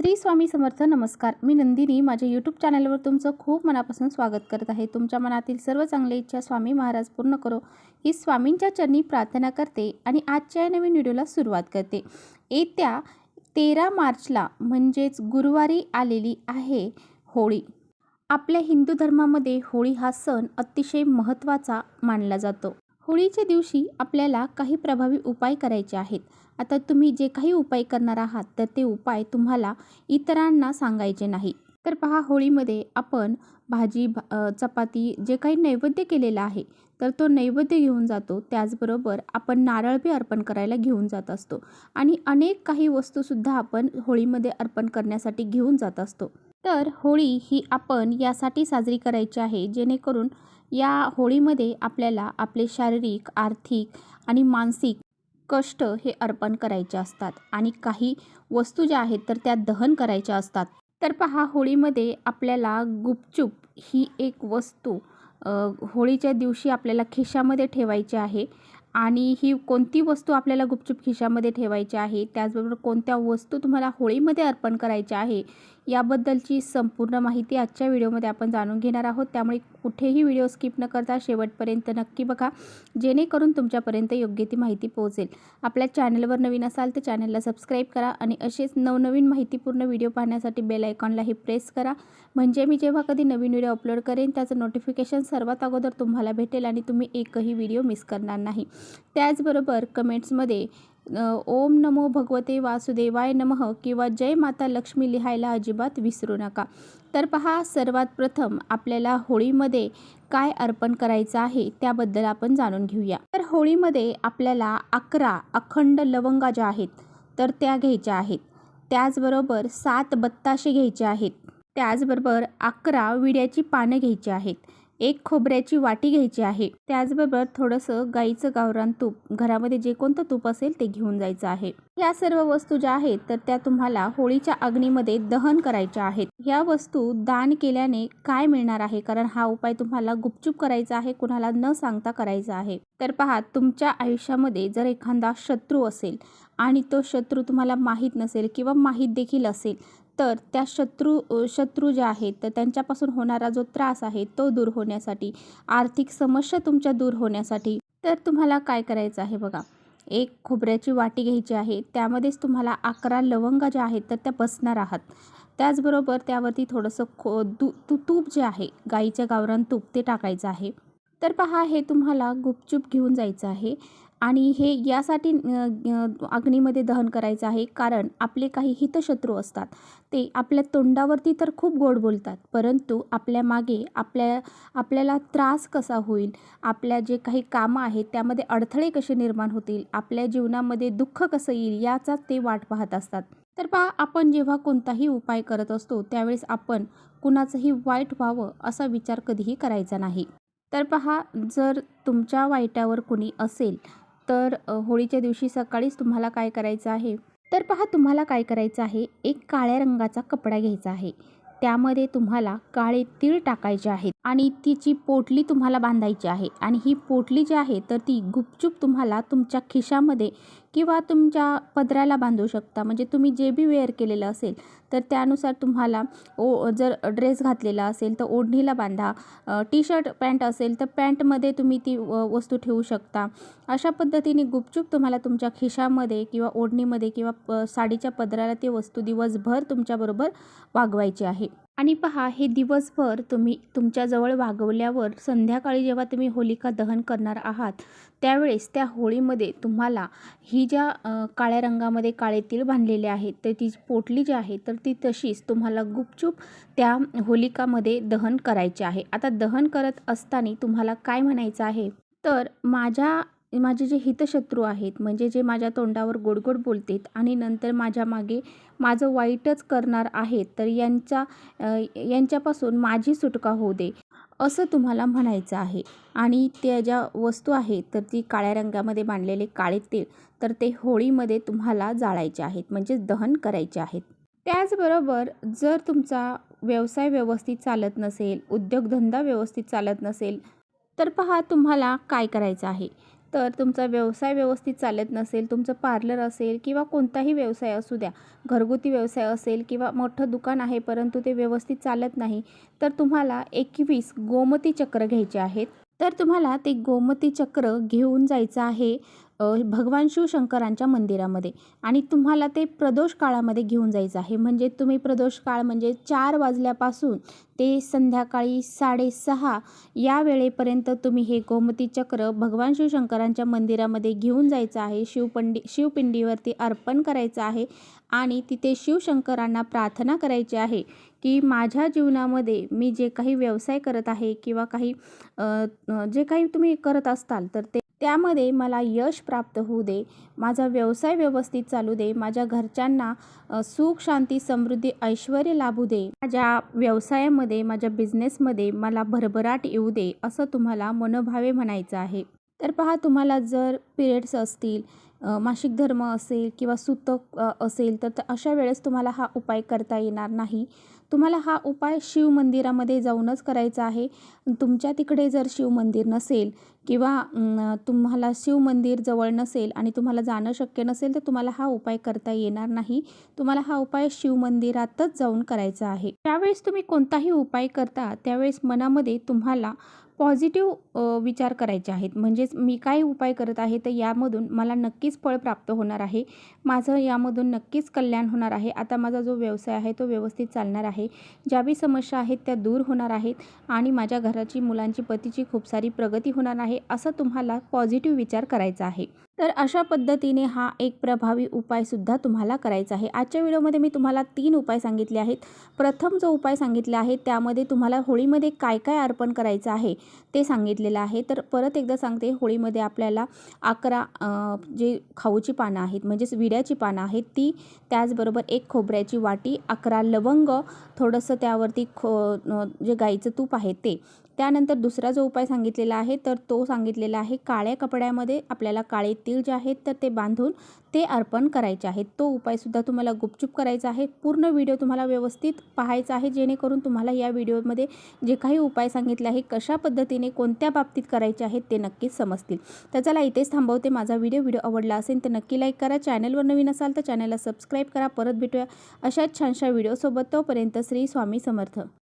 श्री स्वामी समर्थ नमस्कार. मी नंदिनी. माझ्या यूट्यूब चॅनलवर तुमचं खूप मनापासून स्वागत करत आहे. तुमच्या मनातील सर्व चांगल्या इच्छा स्वामी महाराज पूर्ण करो. ही स्वामींच्या चरणी प्रार्थना करते आणि आजच्या या नवीन व्हिडिओला सुरुवात करते. येत्या तेरा मार्चला म्हणजेच गुरुवारी आलेली आहे होळी. आपल्या हिंदू धर्मामध्ये होळी हा सण अतिशय महत्त्वाचा मानला जातो. होळीच्या दिवशी आपल्याला काही प्रभावी उपाय करायचे आहेत. आता तुम्ही जे काही उपाय करणार आहात तर ते उपाय तुम्हाला इतरांना सांगायचे नाही. तर पहा होळीमध्ये आपण भाजी भा चपाती जे काही नैवेद्य केलेला आहे तर तो नैवेद्य घेऊन जातो. त्याचबरोबर आपण नारळ बी अर्पण करायला घेऊन जात असतो. आणि अनेक काही वस्तूसुद्धा आपण होळीमध्ये अर्पण करण्यासाठी घेऊन जात असतो. तर होळी ही आपण यासाठी साजरी करायची आहे जेणेकरून या होळीमध्ये आपल्याला आपले शारीरिक आर्थिक आणि मानसिक कष्ट हे अर्पण करायचे असतात आणि काही वस्तू ज्या आहेत तर त्या दहन करायच्या असतात. तर पहा होळीमध्ये आपल्याला गुपचूप ही एक वस्तू होळीच्या दिवशी आपल्याला खिशामध्ये ठेवायची आहे आणि ही कोणती वस्तू आपल्याला गुपचूप खिशामध्ये ठेवायची आहे त्याचबरोबर कोणत्या वस्तू तुम्हाला होळीमध्ये अर्पण करायच्या आहे याबद्दलची संपूर्ण माहिती आजच्या व्हिडिओमध्ये आपण जाणून घेणार आहोत. त्यामुळे कुठेही व्हिडिओ स्किप न करता शेवटपर्यंत नक्की बघा जेणेकरून तुमच्यापर्यंत योग्य ती माहिती पोहोचेल. आपल्या चॅनलवर नवीन असाल तर चॅनलला सबस्क्राईब करा आणि असेच नवनवीन माहितीपूर्ण व्हिडिओ पाहण्यासाठी बेल आयकॉनलाही प्रेस करा. म्हणजे मी जेव्हा कधी नवीन व्हिडिओ अपलोड करेन त्याचं नोटिफिकेशन सर्वात अगोदर तुम्हाला भेटेल आणि तुम्ही एकही व्हिडिओ मिस करणार नाही. त्याचबरोबर कमेंट्समध्ये ओम नमो भगवते वासुदेवाय नमः किंवा जय माता लक्ष्मी लिहायला अजिबात विसरू नका. तर पहा सर्वात प्रथम आपल्याला होळीमध्ये काय अर्पण करायचं आहे त्याबद्दल आपण जाणून घेऊया. तर होळीमध्ये आपल्याला अकरा अखंड लवंगा ज्या आहेत तर त्या घ्यायच्या आहेत. त्याचबरोबर सात बत्ताशे घ्यायचे आहेत. त्याचबरोबर अकरा विड्याची पानं घ्यायची आहेत. एक खोबऱ्याची वाटी घ्यायची आहे. त्याचबरोबर थोडंसं गाईचं गावरान तूप. घरामध्ये जे कोणतं तूप असेल ते घेऊन जायचं आहे. या सर्व वस्तू ज्या आहेत तर त्या तुम्हाला होळीच्या अग्नीमध्ये दहन करायच्या आहेत. ह्या वस्तू दान केल्याने काय मिळणार आहे? कारण हा उपाय तुम्हाला गुपचूप करायचा आहे कुणाला न सांगता करायचा आहे. तर पहा तुमच्या आयुष्यामध्ये जर एखादा शत्रू असेल आणि तो शत्रू तुम्हाला माहीत नसेल किंवा माहीत देखील असेल तर त्या शत्रू शत्रू ज्या आहेत तर त्यांच्यापासून होणारा जो त्रास आहे तो दूर होण्यासाठी आर्थिक समस्या तुमच्या दूर होण्यासाठी तर तुम्हाला काय करायचं आहे बघा? एक खोबऱ्याची वाटी घ्यायची आहे त्यामध्येच तुम्हाला अकरा लवंगा ज्या आहेत तर त्या बसणार आहात. त्याचबरोबर त्यावरती थोडंसं खो दू तू तूप जे आहे गाईच्या गावरान तूप ते टाकायचं आहे. तर पहा हे तुम्हाला गुपचूप घेऊन जायचं आहे. आणि हे यासाठी अग्नीमध्ये दहन करायचं आहे. कारण आपले काही हितशत्रू असतात. ते आपल्या तोंडावरती तर खूप गोड बोलतात. परंतु आपल्या मागे आपल्या आपल्याला त्रास कसा होईल? आपल्या जे काही कामं आहेत त्यामध्ये अडथळे कसे निर्माण होतील? आपल्या जीवनामध्ये दुःख कसं येईल? याचा ते वाट पाहत असतात. तर पहा आपण जेव्हा कोणताही उपाय करत असतो त्यावेळेस आपण कुणाचंही वाईट व्हावं असा विचार कधीही करायचा नाही. तर पहा जर तुमच्या वाईटावर कुणी असेल तर होळीच्या दिवशी सकाळीच तुम्हाला काय करायचं आहे? तर पहा तुम्हाला काय करायचं आहे? एक काळ्या रंगाचा कपडा घ्यायचा आहे. त्यामध्ये तुम्हाला काळे तीळ टाकायचे आहेत आणि तिची पोटली तुम्हाला बांधायची आहे. आणि ही पोटली जी आहे तर ती गुपचूप तुम्हाला तुमच्या खिशामध्ये किंवा तुमच्या पदराला बांधू शकता. म्हणजे तुम्ही जे बी वेअर केलेलं असेल तर त्यानुसार तुम्हाला ओ जर ड्रेस घातलेला असेल तर ओढणीला बांधा. टी शर्ट पॅन्ट असेल तर पॅन्टमध्ये तुम्ही ती व- वस्तू ठेवू शकता. अशा पद्धतीने गुपचूप तुम्हाला तुमच्या खिशामध्ये किंवा ओढणीमध्ये किंवा प साडीच्या पदराला ती वस्तू दिवसभर तुमच्याबरोबर वागवायची आहे. आणि पहा हे दिवसभर तुम्ही तुमच्याजवळ वागवल्यावर संध्याकाळी जेव्हा तुम्ही होलिका दहन करणार आहात त्यावेळेस त्या होळीमध्ये तुम्हाला ही ज्या काळ्या रंगामध्ये काळे तीळ बांधलेले आहेत तर ती पोटली जी आहे तर ती तशीच तुम्हाला गुपचूप त्या होलिकामध्ये दहन करायचे आहे. आता दहन करत असताना तुम्हाला काय म्हणायचं आहे? तर माझ्या माझे जे हितशत्रू आहेत म्हणजे जे माझ्या तोंडावर गोडगोड बोलतात आणि नंतर माझ्या मागे माझं वाईटच करणार आहेत तर यांच्या यांच्यापासून माझी सुटका होऊ दे असं तुम्हाला म्हणायचं आहे. आणि त्या ज्या वस्तू आहेत तर ती काळ्या रंगामध्ये बांधलेले काळे तेल तर ते होळीमध्ये तुम्हाला जाळायचे आहेत म्हणजे दहन करायचे आहेत. त्याचबरोबर जर तुमचा व्यवसाय व्यवस्थित चालत नसेल उद्योगधंदा व्यवस्थित चालत नसेल तर पहा तुम्हाला काय करायचं आहे. तर तुमचा व्यवसाय व्यवस्थित चालत नसेल तुमचं पार्लर असेल किंवा कोणताही व्यवसाय असू द्या घरगुती व्यवसाय असेल किंवा मोठं दुकान आहे परंतु ते व्यवस्थित चालत नाही तर तुम्हाला एकवीस गोमती चक्र घ्यायचे आहेत. तर तुम्हाला ते गोमती चक्र घेऊन जायचं आहे. भगवान शिवशंकरांच्या मंदिरामध्ये. आणि तुम्हाला ते प्रदोष काळामध्ये घेऊन जायचं आहे. म्हणजे तुम्ही प्रदोष काळ म्हणजे चार वाजल्यापासून ते संध्याकाळी साडेसहा या वेळेपर्यंत तुम्ही हे गोमती चक्र भगवान शिवशंकरांच्या मंदिरामध्ये घेऊन जायचं आहे. शिवपंडी शिवपिंडीवरती अर्पण करायचं आहे. आणि तिथे शिवशंकरांना प्रार्थना करायची आहे की माझ्या जीवनामध्ये मी जे काही व्यवसाय करत आहे किंवा काही जे काही तुम्ही करत असताल तर ते त्यामध्ये मला यश प्राप्त होऊ दे माझा व्यवसाय व्यवस्थित चालू दे माझ्या घरच्यांना सुख शांती समृद्धी ऐश्वर लाभू दे माझ्या व्यवसायामध्ये माझ्या बिझनेसमध्ये मला भरभराट येऊ दे असं तुम्हाला मनोभावे म्हणायचं आहे. तर पहा तुम्हाला जर पिरियड्स असतील मासिक धर्म असेल किंवा सुतक असेल तर अशा वेळेस तुम्हाला हा उपाय करता येणार नाही. तुम्हाला हा उपाय शिवमंदिरामध्ये जाऊनच करायचा आहे. तुमच्या तिकडे जर शिवमंदिर नसेल किंवा तुम्हाला शिवमंदिर जवळ नसेल आणि तुम्हाला जाणं शक्य नसेल तर तुम्हाला हा उपाय करता येणार नाही. तुम्हाला हा उपाय शिवमंदिरातच जाऊन करायचा आहे. त्यावेळेस तुम्ही कोणताही उपाय करता त्यावेळेस मनामध्ये तुम्हाला पॉझिटिव्ह विचार करायचे आहेत. म्हणजेच मी काय उपाय करत आहे तर यामधून मला नक्कीच फळ प्राप्त होणार आहे. माझं यामधून नक्कीच कल्याण होणार आहे. आता माझा जो व्यवसाय आहे तो व्यवस्थित चालणार आहे. ज्या बी समस्या आहेत त्या दूर होणार आहेत आणि माझ्या घराची मुलांची पतीची खूप सारी प्रगती होणार आहे असं तुम्हाला पॉझिटिव्ह विचार करायचा आहे. तर अशा पद्धतीने हा एक प्रभावी उपायसुद्धा तुम्हाला करायचा आहे. आजच्या व्हिडिओमध्ये मी तुम्हाला तीन उपाय सांगितले आहेत. प्रथम जो उपाय सांगितला आहे त्यामध्ये तुम्हाला होळीमध्ये काय काय अर्पण करायचं आहे ते सांगितलेलं आहे. तर परत एकदा सांगते होळीमध्ये आपल्याला अकरा जे खाऊची पानं आहेत म्हणजेच विड्याची पानं आहेत ती त्याचबरोबर एक खोबऱ्याची वाटी अकरा लवंग थोडंसं त्यावरती खो जे गाईचं तूप आहे ते. त्यानंतर दुसरा जो उपाय सांगितलेला आहे तर तो सांगितलेला आहे काळ्या कपड्यामध्ये आपल्याला काळे तीळ जे आहेत तर ते बांधून ते अर्पण करायचे आहेत. तो उपायसुद्धा तुम्हाला गुपचूप करायचा आहे. पूर्ण व्हिडिओ तुम्हाला व्यवस्थित पाहायचा आहे जेणेकरून तुम्हाला या व्हिडिओमध्ये जे काही उपाय सांगितले आहे कशा पद्धतीने कोणत्या बाबतीत करायचे आहेत ते नक्कीच समजतील. तर चला इथेच थांबवते माझा व्हिडिओ. व्हिडिओ आवडला असेल तर नक्की लाईक करा. चॅनलवर नवीन असाल तर चॅनलला सबस्क्राईब करा. परत भेटूया अशाच छानशा व्हिडिओसोबत. तोपर्यंत श्री स्वामी समर्थ.